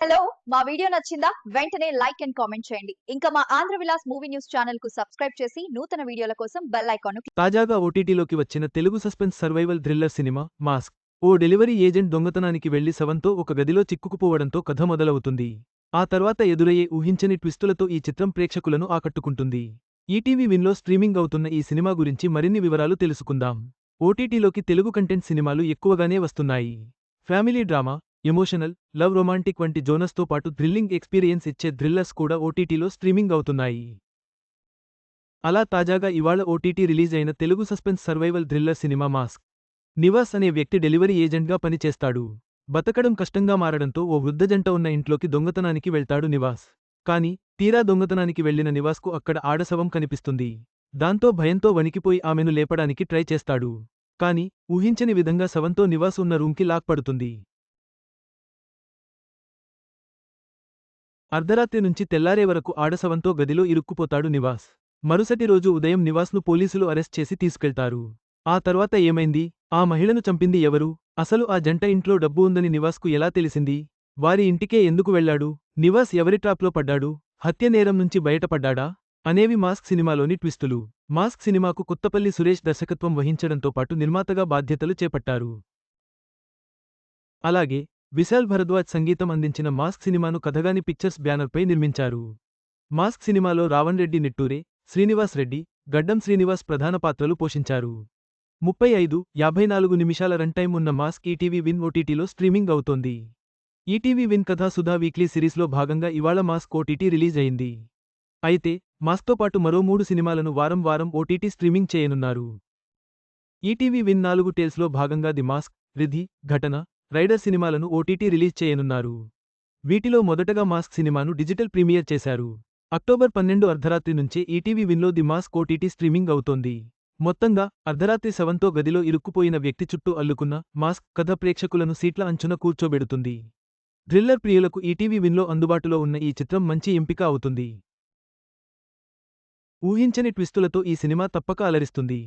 Hello మా video నచ్చిందా? వెంటనే లైక్ అండ్ కామెంట్ చేయండి. ఇంకా మా ఆంధ్ర విలాస్ మూవీ న్యూస్ ఛానల్కు సబ్స్క్రైబ్ చేసి నూతన వీడియోల కోసం బెల్ ఐకాన్ తాజాగా ఓటీటీలోకి వచ్చిన Telugu suspense survival thriller cinema Mask. ఓ డెలివరీ ఏజెంట్ దొంగతనానికి వెళ్ళి శవంతో ఒక గదిలో చిక్కుకుపోవడంతో కథ మొదలవుతుంది. ఆ తర్వాత ఎదురయ్యే ఊహించని ట్విస్టులతో ఈ చిత్రం ప్రేక్షకులను ఆకట్టుకుంటుంది. ఈటీవీ విన్లో స్ట్రీమింగ్ అవుతున్న ఈ సినిమా గురించి మరిన్ని వివరాలు తెలుసుకుందాం. ఓటీటీలోకి తెలుగు కంటెంట్ సినిమాలు ఎక్కువగానే వస్తున్నాయి. Family drama emotional love romantic వంటి జోనస్తో పాటు థ్రిల్లింగ్ ఎక్స్పీరియన్స్ ఇచ్చే థ్రిల్లర్స్ కూడా ఓటీటీలో స్ట్రీమింగ్ అవుతున్నాయి. అలా తాజాగా ఇవాళ ఓటీటీ రిలీజ్ అయిన Telugu suspense survival thriller cinema Mask. Nivas అనే వ్యక్తి డెలివరీ ఏజెంట్గా పనిచేస్తాడు. బతకడం కష్టంగా మారడంతో ఓ వృద్ధ జంట ఉన్న ఇంట్లోకి దొంగతనానికి వెళ్తాడు నివాస్. కాని తీరా దొంగతనానికి వెళ్ళిన నివాస్కు అక్కడ ఆడశవం కనిపిస్తుంది. దాంతో భయంతో వణికిపోయి ఆమెను లేపడానికి ట్రై చేస్తాడు. కాని ఊహించని విధంగా శవంతో నివాస్ ఉన్న రూంకి లాక్ అర్ధరాత్రి నుంచి తెల్లారే వరకు ఆడసవంతో గదిలో ఇరుక్కుపోతాడు నివాస్. మరుసటి రోజు ఉదయం నివాస్ను పోలీసులు అరెస్ట్ చేసి తీసుకెళ్తారు. ఆ తర్వాత ఏమైంది? ఆ మహిళను చంపింది ఎవరు? అసలు ఆ జంట ఇంట్లో డబ్బు ఉందని నివాస్కు ఎలా తెలిసింది? వారి ఇంటికే ఎందుకు వెళ్ళాడు? నివాస్ ఎవరి ట్రాప్లో పడ్డాడు? హత్య నేరం నుంచి బయటపడ్డాడా? అనేవి మాస్క్ సినిమాలోని ట్విస్టులు. మాస్క్ సినిమాకు కొత్తపల్లి సురేష్ దర్శకత్వం వహించడంతో పాటు నిర్మాతగా బాధ్యతలు చేపట్టారు. అలాగే విశాల్ భరద్వాజ్ సంగీతం అందించిన మాస్క్ సినిమాను కథగాని పిక్చర్స్ బ్యానర్పై నిర్మించారు. మాస్క్ సినిమాలో రావణ్ రెడ్డి నిట్టూరే శ్రీనివాస్ రెడ్డి గడ్డం శ్రీనివాస్ ప్రధాన పాత్రలు పోషించారు. ముప్పై ఐదు యాభై నాలుగు నిమిషాల రన్ టైం ఉన్న మాస్క్ ఈటీవీ విన్ ఓటీటీలో స్ట్రీమింగ్ అవుతోంది. ETV Win Katha Sudha weekly సిరీస్లో భాగంగా ఇవాళ మాస్క్ ఓటీటీ రిలీజ్ అయింది. అయితే మాస్క్తో పాటు మరో మూడు సినిమాలను వారం వారం ఓటీటీ స్ట్రీమింగ్ చేయనున్నారు. ఈటీవీ విన్ నాలుగు టేల్స్లో భాగంగా ది మాస్క్ రిధి ఘటన రైడర్ సినిమాలను ఓటీటీ రిలీజ్ చేయనున్నారు. వీటిలో మొదటగా మాస్క్ సినిమాను డిజిటల్ ప్రీమియర్ చేశారు. అక్టోబర్ పన్నెండు అర్ధరాత్రి నుంచే ఈటీవీ విన్లో ది మాస్క్ ఓటీటీ స్ట్రీమింగ్ అవుతోంది. మొత్తంగా అర్ధరాత్రి సెవెన్తో గదిలో ఇరుక్కుపోయిన వ్యక్తి చుట్టూ అల్లుకున్న మాస్క్ కథ ప్రేక్షకులను సీట్ల అంచున కూర్చోబెడుతుంది. థ్రిల్లర్ ప్రియులకు ఈటీవీ విన్లో అందుబాటులో ఉన్న ఈ చిత్రం మంచి ఎంపిక అవుతుంది. ఊహించని ట్విస్టులతో ఈ సినిమా తప్పక అలరిస్తుంది.